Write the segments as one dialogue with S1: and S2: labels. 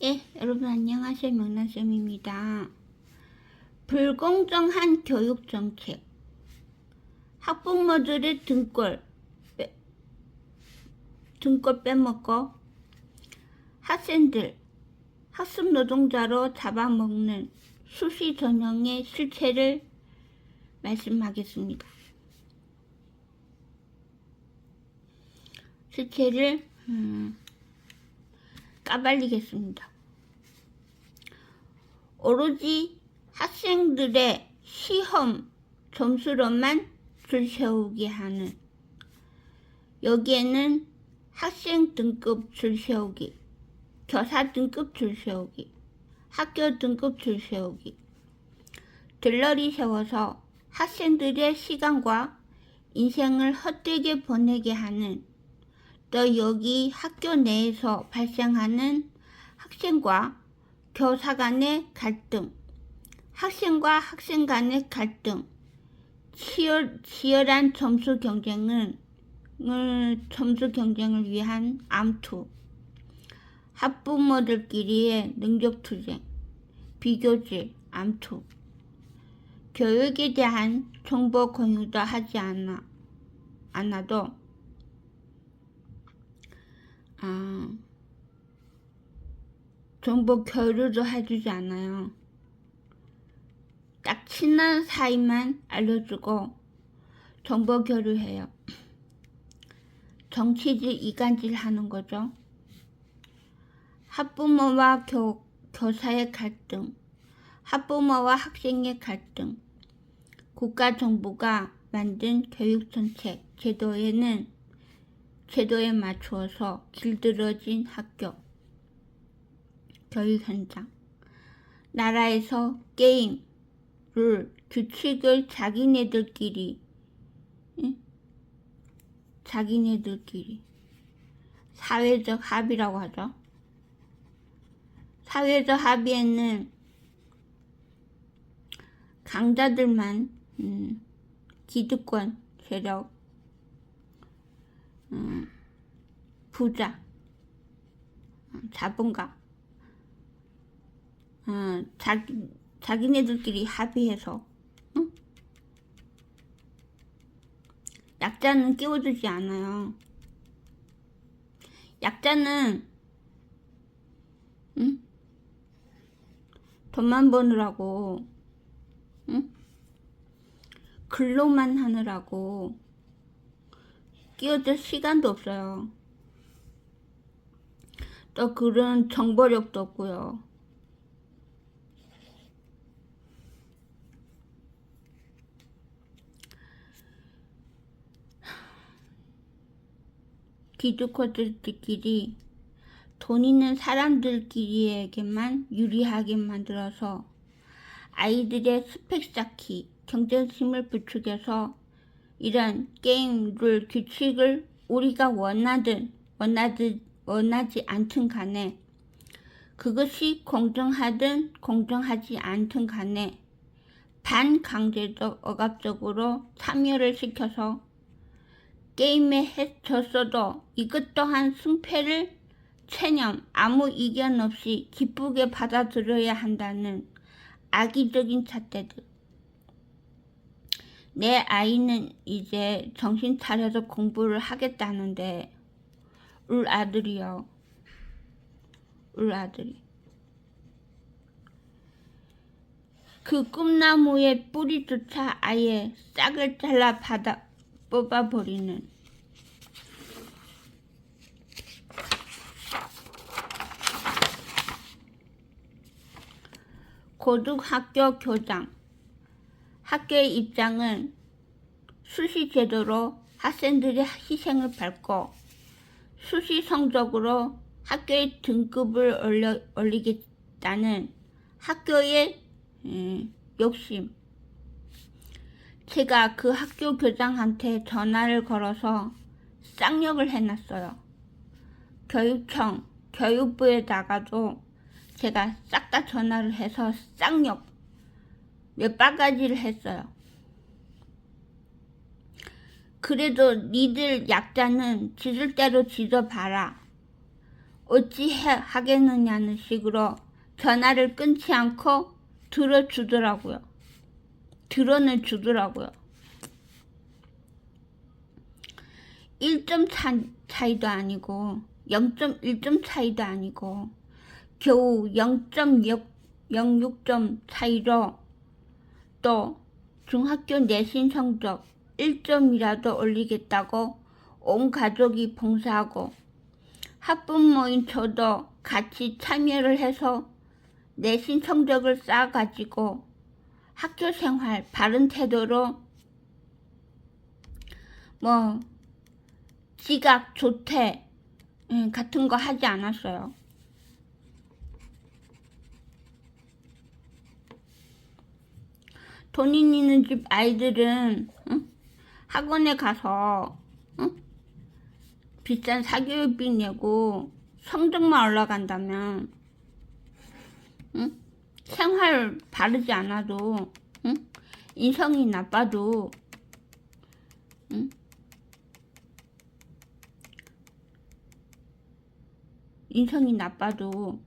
S1: 예, 여러분 안녕하세요. 명란쌤입니다. 불공정한 교육 정책. 학부모들의 등골, 빼, 등골 빼먹고 학생들, 학습 노동자로 잡아먹는 수시 전형의 실체를 말씀하겠습니다. 실체를 음, 까발리겠습니다. 오로지 학생들의 시험 점수로만 줄 세우게 하는. 여기에는 학생 등급 줄 세우기, 교사 등급 줄 세우기, 학교 등급 줄 세우기, 들러리 세워서 학생들의 시간과 인생을 헛되게 보내게 하는 또 여기 학교 내에서 발생하는 학생과 교사 간의 갈등, 학생과 학생 간의 갈등, 치열, 치열한 점수 경쟁을, 을, 점수 경쟁을 위한 암투, 학부모들끼리의 능력 투쟁, 비교질, 암투, 교육에 대한 정보 공유도 하지 않아, 않아도 아, 정보 교류도 해주지 않아요. 딱 친한 사이만 알려주고 정보 교류해요. 정치질 이간질 하는 거죠. 학부모와 교, 교사의 갈등, 학부모와 학생의 갈등, 국가 정부가 만든 교육 정책 제도에는 제도에 맞추어서 길들여진 학교, 현장, 나라에서 게임, 룰, 규칙을 자기네들끼리, 응? 자기네들끼리, 사회적 합의라고 하죠. 사회적 합의에는 강자들만 음, 기득권 세력 음, 부자, 음, 자본가, 어, 자기, 자기네들끼리 합의해서, 응? 약자는 끼워주지 않아요. 약자는, 응? 돈만 버느라고, 응? 근로만 하느라고, 끼어들 시간도 없어요. 또 그런 정보력도 없고요. 기득권들끼리 돈 있는 사람들끼리에게만 유리하게 만들어서 아이들의 스펙 쌓기, 경쟁심을 부추겨서 이런 게임 룰 규칙을 우리가 원하든 원하든 원하지 않든 간에 그것이 공정하든 공정하지 않든 간에 반강제적 억압적으로 참여를 시켜서 게임에 해졌어도 이것 또한 승패를 체념 아무 이견 없이 기쁘게 받아들여야 한다는 악의적인 잣대들 내 아이는 이제 정신 차려서 공부를 하겠다는데 울 아들이요. 울 아들이. 그 꿈나무의 뿌리조차 아예 싹을 잘라 받아 뽑아버리는 고등학교 교장 학교의 입장은 수시 제도로 학생들의 희생을 밟고 수시 성적으로 학교의 등급을 올리겠다는 학교의 음, 욕심. 제가 그 학교 교장한테 전화를 걸어서 쌍욕을 해놨어요. 교육청, 교육부에다가도 제가 싹 다 전화를 해서 쌍욕 몇 바가지를 했어요. 그래도 니들 약자는 지들 대로 지져 봐라. 어찌 해, 하겠느냐는 식으로 전화를 끊지 않고 들어주더라고요. 들어는 주더라고요. 1점 차, 차이도 아니고 0.1점 차이도 아니고 겨우 0.06점 차이로 또 중학교 내신 성적 1점이라도 올리겠다고 온 가족이 봉사하고 학부모인 저도 같이 참여를 해서 내신 성적을 쌓아가지고 학교 생활 바른 태도로 뭐 지각 조퇴 음, 같은 거 하지 않았어요. 돈이 있는 집 아이들은 응? 학원에 가서 응? 비싼 사교육비 내고 성적만 올라간다면 응? 생활 바르지 않아도 응? 인성이 나빠도 응? 인성이 나빠도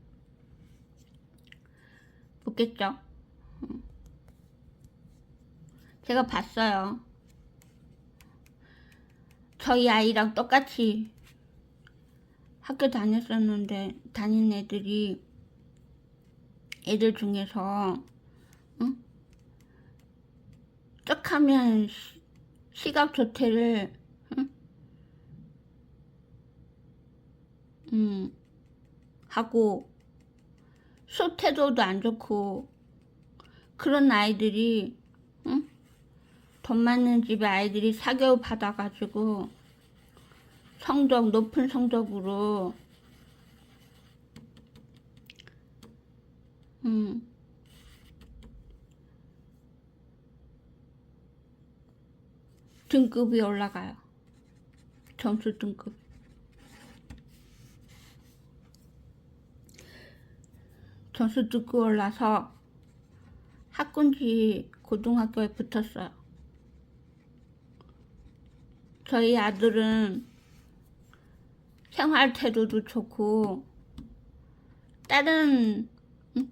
S1: 못겠죠? 제가 봤어요. 저희 아이랑 똑같이 학교 다녔었는데 다닌 애들이 애들 중에서 응? 쪽하면 시- 시각 조퇴를 응? 음, 하고 소 태도도 안 좋고 그런 아이들이 응? 돈 많은 집에 아이들이 사교육 받아가지고 성적 높은 성적으로 음, 등급이 올라가요. 점수 등급. 점수 등급 올라서 학군지 고등학교에 붙었어요. 저희 아들은 생활 태도도 좋고 다른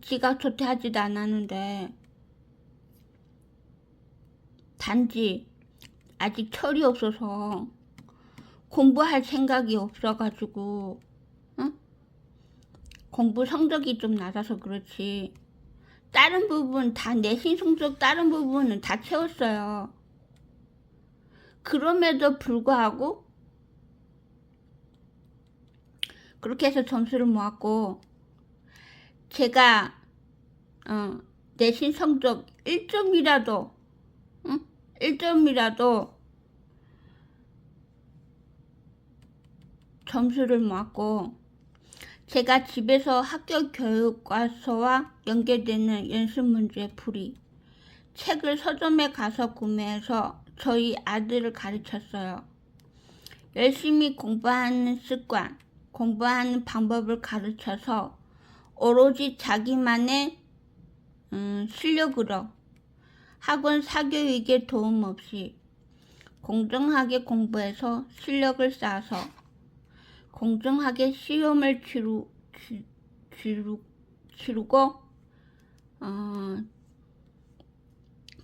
S1: 지각 조퇴하지도 않았는데 단지 아직 철이 없어서 공부할 생각이 없어가지고 응? 공부 성적이 좀 낮아서 그렇지 다른 부분 다 내신 성적 다른 부분은 다 채웠어요. 그럼에도 불구하고 그렇게 해서 점수를 모았고 제가 어, 내신 성적 1점이라도 응? 1점이라도 점수를 모았고 제가 집에서 학교 교육과서와 연계되는 연습 문제 풀이 책을 서점에 가서 구매해서 저희 아들을 가르쳤어요. 열심히 공부하는 습관, 공부하는 방법을 가르쳐서 오로지 자기만의 음, 실력으로 학원 사교육에 도움 없이 공정하게 공부해서 실력을 쌓아서 공정하게 시험을 치루, 치, 치루, 치르고 어,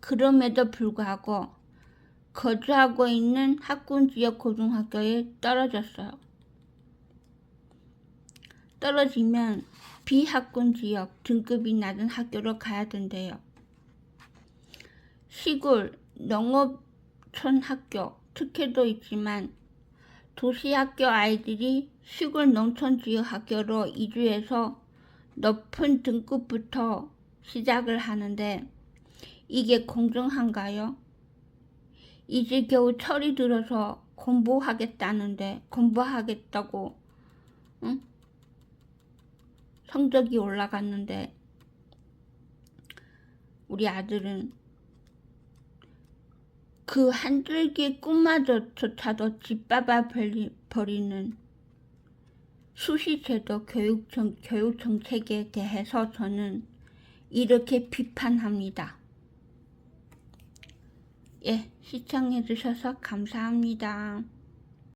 S1: 그럼에도 불구하고 거주하고 있는 학군 지역 고등학교에 떨어졌어요. 떨어지면 비학군 지역 등급이 낮은 학교로 가야 된대요. 시골 농업촌 학교 특혜도 있지만 도시 학교 아이들이 시골 농촌 지역 학교로 이주해서 높은 등급부터 시작을 하는데 이게 공정한가요? 이제 겨우 철이 들어서 공부하겠다는데 공부하겠다고 응? 성적이 올라갔는데 우리 아들은 그 한 줄기 꿈마저조차도 짓밟아 버리- 버리는 수시제도 교육, 정, 교육 정책에 대해서 저는 이렇게 비판합니다. 예, 시청해주셔서 감사합니다.